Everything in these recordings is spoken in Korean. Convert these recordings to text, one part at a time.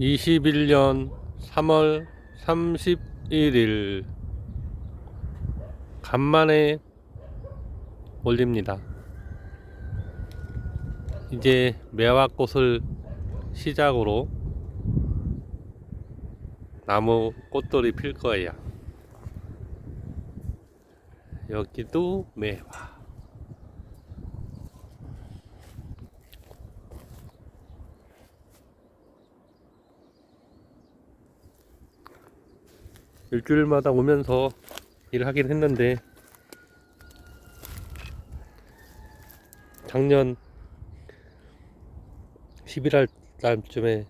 21년 3월 31일 간만에 올립니다. 이제 매화꽃을 시작으로 나무 꽃들이 필 거예요. 여기도 매화. 일주일마다 오면서 일을 하긴 했는데 작년 11월 달쯤에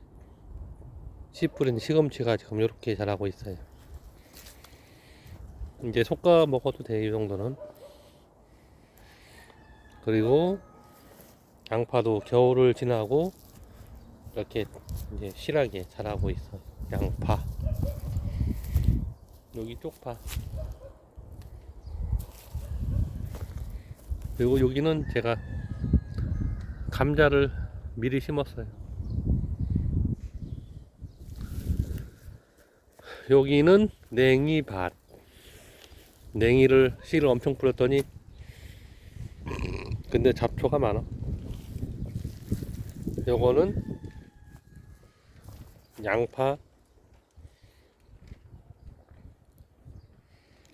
씨 뿌린 시금치가 지금 이렇게 자라고 있어요. 이제 솎아 먹어도 돼, 이 정도는. 그리고 양파도 겨울을 지나고 이렇게 이제 실하게 자라고 있어. 양파. 여기 쪽파. 그리고 여기는 제가 감자를 미리 심었어요. 여기는 냉이밭. 냉이를 씨를 엄청 뿌렸더니 근데 잡초가 많아. 요거는 양파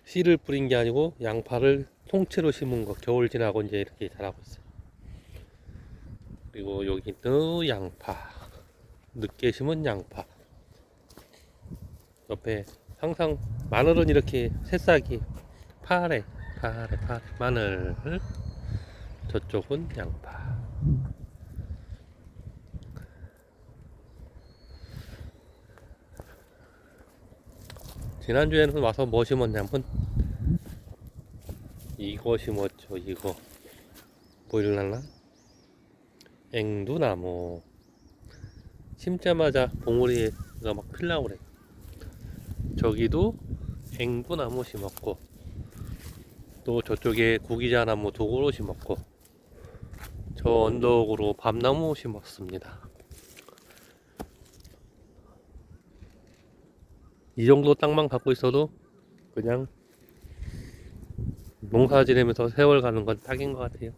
씨를 뿌린 게 아니고 양파를 통째로 심은 거 겨울 지나고 이제 이렇게 자라고 있어요. 그리고 여기도 양파. 늦게 심은 양파. 옆에 항상 마늘은 이렇게 새싹이 파래 파래 파래. 마늘. 저쪽은 양파 지난주에는 와서 뭐 심었냐면 이거 심었죠 이거. 보일라나? 앵두나무. 심자마자 봉우리가 막 필라고 그래. 저기도 앵두나무 심었고 또 저쪽에 구기자나무 두 그루 심었고 저 언덕으로 밤나무 심었습니다 이 정도 땅만 갖고 있어도 그냥 농사 지내면서 세월 가는 건 딱인 것 같아요